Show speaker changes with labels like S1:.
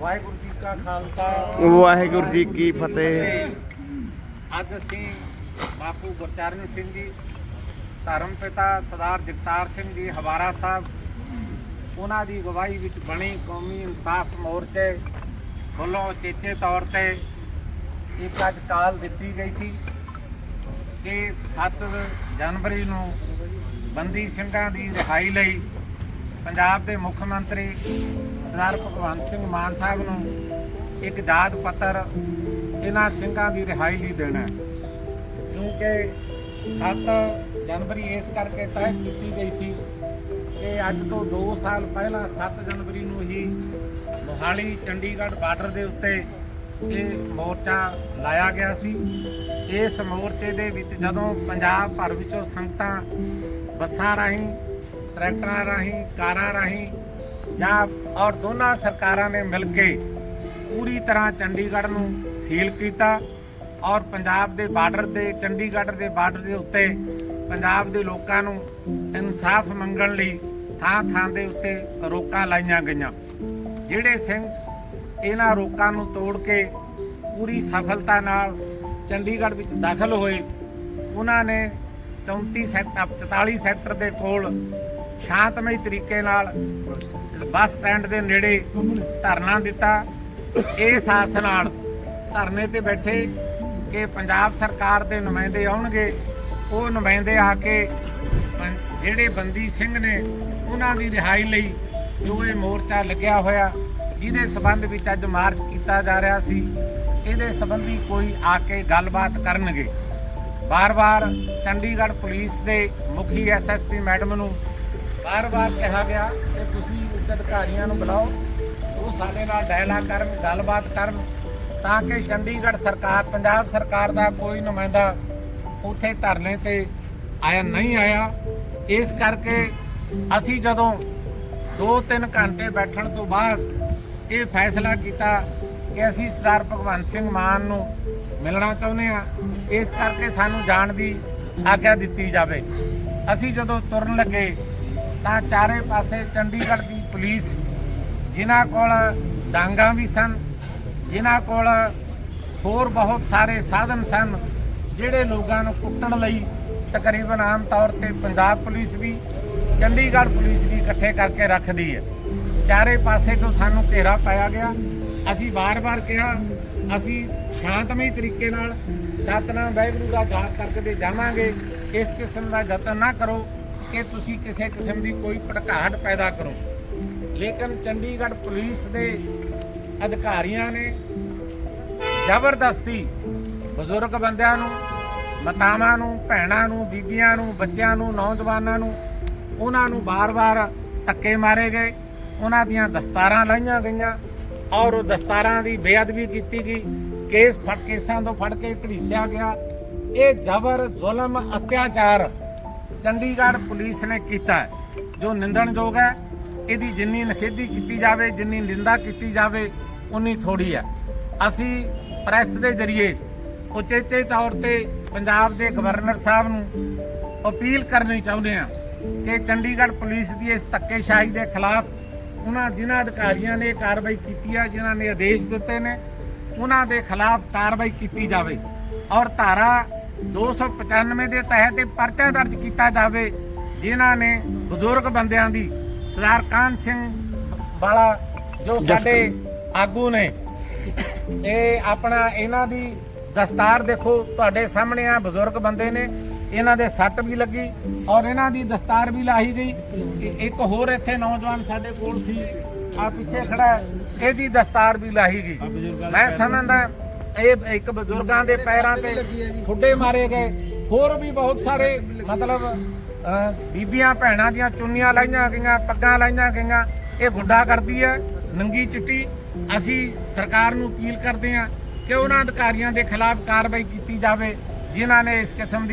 S1: ਵਾਹਿਗੁਰੂ ਜੀ ਕਾ ਖਾਲਸਾ।
S2: ਵਾਹਿਗੁਰੂ ਜੀ ਕੀ ਫਤਿਹ।
S1: ਅੱਜ ਅਸੀਂ ਬਾਪੂ ਗੁਰਚਰਨ ਸਿੰਘ ਜੀ ਧਰਮ ਪਿਤਾ ਸਰਦਾਰ ਜਗਤਾਰ ਸਿੰਘ ਜੀ ਹਵਾਰਾ ਸਾਹਿਬ ਉਹਨਾਂ ਦੀ ਅਗਵਾਈ ਵਿੱਚ ਬਣੀ ਕੌਮੀ ਇਨਸਾਫ ਮੋਰਚੇ ਵੱਲੋਂ ਚੇਚੇ ਤੌਰ ਤੇ ਇੱਕ ਅੱਜ ਕਾਲ ਦਿੱਤੀ ਗਈ ਸੀ ਕਿ 7 ਜਨਵਰੀ ਨੂੰ ਬੰਦੀ ਸਿੰਘਾਂ ਦੀ ਰਿਹਾਈ ਲਈ ਪੰਜਾਬ ਦੇ ਮੁੱਖ ਮੰਤਰੀ ਸਰਦਾਰ ਭਗਵੰਤ ਸਿੰਘ ਮਾਨ ਸਾਹਿਬ ਨੂੰ ਇੱਕ ਯਾਦ ਪੱਤਰ ਇਹਨਾਂ ਸਿੰਘਾਂ ਦੀ ਰਿਹਾਈ ਲਈ ਦੇਣਾ ਕਿਉਂਕਿ 7 ਜਨਵਰੀ ਇਸ ਕਰਕੇ ਤੈਅ ਕੀਤੀ ਗਈ ਸੀ ਕਿ ਅੱਜ ਤੋਂ 2 ਸਾਲ ਪਹਿਲਾਂ 7 ਜਨਵਰੀ ਨੂੰ ਹੀ ਮੋਹਾਲੀ ਚੰਡੀਗੜ੍ਹ ਬਾਰਡਰ ਦੇ ਉੱਤੇ ਇਹ ਮੋਰਚਾ ਲਾਇਆ ਗਿਆ ਸੀ। ਇਸ ਮੋਰਚੇ ਦੇ ਵਿੱਚ ਜਦੋਂ ਪੰਜਾਬ ਭਰ ਵਿੱਚੋਂ ਸੰਗਤਾਂ ਬੱਸਾਂ ਰਾਹੀਂ ਟਰੈਕਟਰਾਂ ਰਾਹੀਂ, ਕਾਰਾਂ ਰਾਹੀਂ ਜਾਂ ਔਰ ਦੋਨਾਂ ਸਰਕਾਰਾਂ ਨੇ ਮਿਲ ਕੇ ਪੂਰੀ ਤਰ੍ਹਾਂ ਚੰਡੀਗੜ੍ਹ ਨੂੰ ਸੀਲ ਕੀਤਾ ਔਰ ਪੰਜਾਬ ਦੇ ਬਾਰਡਰ ਦੇ, ਚੰਡੀਗੜ੍ਹ ਦੇ ਬਾਰਡਰ ਦੇ ਉੱਤੇ ਪੰਜਾਬ ਦੇ ਲੋਕਾਂ ਨੂੰ ਇਨਸਾਫ ਮੰਗਣ ਲਈ ਥਾਂ ਥਾਂ ਦੇ ਉੱਤੇ ਰੋਕਾਂ ਲਾਈਆਂ ਗਈਆਂ। ਜਿਹੜੇ ਸਿੰਘ ਇਹਨਾਂ ਰੋਕਾਂ ਨੂੰ ਤੋੜ ਕੇ ਪੂਰੀ ਸਫਲਤਾ ਨਾਲ ਚੰਡੀਗੜ੍ਹ ਵਿੱਚ ਦਾਖਲ ਹੋਏ, ਉਹਨਾਂ ਨੇ 34 ਸੈਕਟਰ 44 ਸੈਕਟਰ ਦੇ ਕੋਲ ਸ਼ਾਂਤਮਈ ਤਰੀਕੇ ਨਾਲ ਬੱਸ ਸਟੈਂਡ ਦੇ ਨੇੜੇ ਧਰਨਾ ਦਿੱਤਾ। ਇਸ ਆਸ ਨਾਲ ਧਰਨੇ ਤੇ ਬੈਠੇ ਕਿ ਪੰਜਾਬ ਸਰਕਾਰ ਦੇ ਨੁਮਾਇੰਦੇ ਆਉਣਗੇ। ਉਹ ਨੁਮਾਇੰਦੇ ਆ ਕੇ ਜਿਹੜੇ ਬੰਦੀ ਸਿੰਘ ਨੇ ਉਹਨਾਂ ਦੀ ਰਿਹਾਈ ਲਈ ਜੋ ਇਹ ਮੋਰਚਾ ਲੱਗਿਆ ਹੋਇਆ। ਜਿਹਦੇ ਸਬੰਧ ਵਿੱਚ ਅੱਜ ਮਾਰਚ ਕੀਤਾ ਜਾ ਰਿਹਾ ਸੀ। ਇਹਦੇ ਸੰਬੰਧੀ ਕੋਈ ਆ ਕੇ ਗੱਲਬਾਤ ਕਰਨਗੇ। ਬਾਰ-ਬਾਰ ਚੰਡੀਗੜ੍ਹ ਪੁਲਿਸ ਦੇ ਮੁਖੀ ਐਸਐਸਪੀ ਮੈਡਮ ਨੂੰ ਬਾਰ-ਬਾਰ ਕਿਹਾ ਗਿਆ ਕਿ ਤੁਸੀਂ ਉੱਚ ਅਧਿਕਾਰੀਆਂ ਨੂੰ ਬੁਲਾਓ ਉਹ ਸਾਡੇ ਨਾਲ ਡਾਇਲਾਗ ਕਰਨ, ਗੱਲਬਾਤ ਕਰਨ, ਤਾਂ ਕਿ ਚੰਡੀਗੜ੍ਹ ਸਰਕਾਰ, ਪੰਜਾਬ ਸਰਕਾਰ ਦਾ ਕੋਈ ਨੁਮਾਇੰਦਾ ਉੱਥੇ ਧਰਨੇ ਤੇ ਆਇਆ, ਨਹੀਂ ਆਇਆ। ਇਸ ਕਰਕੇ ਅਸੀਂ ਜਦੋਂ 2-3 ਘੰਟੇ ਬੈਠਣ ਤੋਂ ਬਾਅਦ ਇਹ ਫੈਸਲਾ ਕੀਤਾ ਕਿ ਅਸੀਂ ਸਰਦਾਰ ਭਗਵੰਤ ਸਿੰਘ ਮਾਨ ਨੂੰ ਮਿਲਣਾ ਚਾਹੁੰਦੇ ਆ ਇਸ ਕਰਕੇ ਸਾਨੂੰ ਜਾਣ ਦੀ ਆਗਿਆ ਦਿੱਤੀ ਜਾਵੇ। ਅਸੀਂ ਜਦੋਂ ਤੁਰਨ ਲੱਗੇ ਤਾਂ ਚਾਰੇ ਪਾਸੇ ਚੰਡੀਗੜ੍ਹ ਦੀ ਪੁਲਿਸ, ਜਿਨ੍ਹਾਂ ਕੋਲ ਡਾਂਗਾ ਵੀ ਸਨ, ਜਿਨ੍ਹਾਂ ਕੋਲ ਹੋਰ ਬਹੁਤ ਸਾਰੇ ਸਾਧਨ ਸਨ, ਜਿਹੜੇ ਲੋਕਾਂ ਨੂੰ ਕੁੱਟਣ ਲਈ ਤਕਰੀਬਨ ਆਮ ਤੌਰ ਤੇ ਪੰਜਾਬ ਪੁਲਿਸ ਵੀ, ਚੰਡੀਗੜ੍ਹ ਪੁਲਿਸ ਵੀ ਇਕੱਠੇ ਕਰਕੇ ਰੱਖਦੀ ਹੈ। ਚਾਰੇ ਪਾਸੇ ਤੋਂ ਸਾਨੂੰ ਘੇਰਾ ਪਾਇਆ ਗਿਆ। ਅਸੀਂ ਬਾਰ-ਬਾਰ ਕਿਹਾ, ਅਸੀਂ ਸ਼ਾਂਤਮਈ ਤਰੀਕੇ ਨਾਲ ਸਤਨਾਮ ਵਾਹਿਗੁਰੂ ਦਾ ਜਾਪ ਕਰਕੇ ਜਾਵਾਂਗੇ। ਇਸ ਕਿਸਮ ਦਾ ਯਤਨ ਨਾ ਕਰੋ। ਕਿ ਤੁਸੀਂ ਕਿਸੇ ਕਿਸਮ ਦੀ ਕੋਈ ਭੜਕਾਹਟ ਪੈਦਾ ਕਰੋ। ਲੇਕਿਨ ਚੰਡੀਗੜ੍ਹ ਪੁਲਿਸ ਦੇ ਅਧਿਕਾਰੀਆਂ ਨੇ ਜ਼ਬਰਦਸਤੀ ਬਜ਼ੁਰਗ ਬੰਦਿਆਂ ਨੂੰ, ਮਾਤਾਵਾਂ ਨੂੰ, ਭੈਣਾਂ ਨੂੰ, ਬੀਬੀਆਂ ਨੂੰ, ਬੱਚਿਆਂ ਨੂੰ, ਨੌਜਵਾਨਾਂ ਨੂੰ, ਉਹਨਾਂ ਨੂੰ ਬਾਰ-ਬਾਰ ਧੱਕੇ ਮਾਰੇ ਗਏ। ਉਹਨਾਂ ਦੀਆਂ ਦਸਤਾਰਾਂ ਲਾਈਆਂ ਗਈਆਂ ਔਰ ਉਹ ਦਸਤਾਰਾਂ ਦੀ ਬੇਅਦਬੀ ਕੀਤੀ ਗਈ। ਕੇਸ ਫੜ ਕੇਸਾਂ ਤੋਂ ਫੜ ਕੇ ਘੜੀਸਿਆ ਗਿਆ। ਇਹ ਜ਼ਬਰ ਜ਼ੁਲਮ ਅਤਿਆਚਾਰ ਚੰਡੀਗੜ੍ਹ ਪੁਲਿਸ ਨੇ ਕੀਤਾ ਹੈ, ਜੋ ਨਿੰਦਣਯੋਗ ਹੈ ਇਹਦੀ ਜਿੰਨੀ ਨਖੇਦੀ ਕੀਤੀ ਜਾਵੇ ਜਿੰਨੀ ਨਿੰਦਾ ਕੀਤੀ ਜਾਵੇ ਉਨੀ ਥੋੜੀ ਹੈ। ਅਸੀਂ ਪ੍ਰੈਸ ਦੇ ਜ਼ਰੀਏ ਉਚੇਚੇ ਤੌਰ ਤੇ ਪੰਜਾਬ ਦੇ ਗਵਰਨਰ ਸਾਹਿਬ ਨੂੰ ਅਪੀਲ ਕਰਨੀ ਚਾਹੁੰਦੇ ਹਾਂ ਕਿ ਚੰਡੀਗੜ੍ਹ ਪੁਲਿਸ ਦੀ ਇਸ ਧੱਕੇਸ਼ਾਹੀ ਦੇ ਖਿਲਾਫ ਉਹਨਾਂ ਜਿਨ੍ਹਾਂ ਅਧਿਕਾਰੀਆਂ ਨੇ ਕਾਰਵਾਈ ਕੀਤੀ ਹੈ ਜਿਨ੍ਹਾਂ ਨੇ ਆਦੇਸ਼ ਦਿੱਤੇ ਨੇ ਉਹਨਾਂ ਦੇ ਖਿਲਾਫ ਕਾਰਵਾਈ ਕੀਤੀ ਜਾਵੇ ਔਰ ਧਾਰਾ 295 ਦੇ ਤਹਿਤ ਇਹ ਪਰਚਾ ਦਰਜ ਕੀਤਾ ਜਾਵੇ ਜਿਨ੍ਹਾਂ ਨੇ ਬਜ਼ੁਰਗ ਬੰਦਿਆਂ ਦੀ ਸਰਦਾਰ ਕਾਨ ਸਿੰਘ ਵਾਲਾ ਜੋ ਸਾਡੇ ਆਗੂ ਨੇ ਇਹ ਆਪਣਾ ਇਹਨਾਂ ਦੀ ਦਸਤਾਰ ਦੇਖੋ ਤੁਹਾਡੇ ਸਾਹਮਣੇ ਆ ਬਜ਼ੁਰਗ ਬੰਦੇ ਨੇ ਇਹਨਾਂ ਦੇ ਸੱਟ ਵੀ ਲੱਗੀ ਔਰ ਇਹਨਾਂ ਦੀ ਦਸਤਾਰ ਵੀ ਲਾਹੀ ਗਈ। ਇੱਕ ਹੋਰ ਇੱਥੇ ਨੌਜਵਾਨ ਸਾਡੇ ਕੋਲ ਸੀ ਆ ਪਿੱਛੇ ਖੜਾ ਇਹਦੀ ਦਸਤਾਰ ਵੀ ਲਾਹੀ ਗਈ। ਮੈਂ ਸਮਝਦਾ ਇਹ ਇੱਕ ਬਜ਼ੁਰਗਾਂ ਦੇ ਪੈਰਾਂ ਤੇ ਠੁੱਡੇ ਮਾਰੇ ਗਏ। ਹੋਰ ਵੀ ਬਹੁਤ ਸਾਰੇ ਮਤਲਬ ਬੀਬੀਆਂ ਭੈਣਾਂ ਦੀਆਂ ਚੁੰਨੀਆਂ ਲਾਈਆਂ ਗਈਆਂ, ਪੱਗਾਂ ਲਾਈਆਂ ਗਈਆਂ। ਇਹ ਗੁੰਡਾ ਕਰਦੀ ਹੈ, ਨੰਗੀ ਚਿੱਟੀ। ਅਸੀਂ ਸਰਕਾਰ ਨੂੰ ਅਪੀਲ ਕਰਦੇ ਹਾਂ ਕਿ ਉਹਨਾਂ ਅਧਿਕਾਰੀਆਂ ਦੇ ਖਿਲਾਫ ਕਾਰਵਾਈ ਕੀਤੀ ਜਾਵੇ, ਜਿਨ੍ਹਾਂ ਨੇ ਇਸ ਕਿਸਮ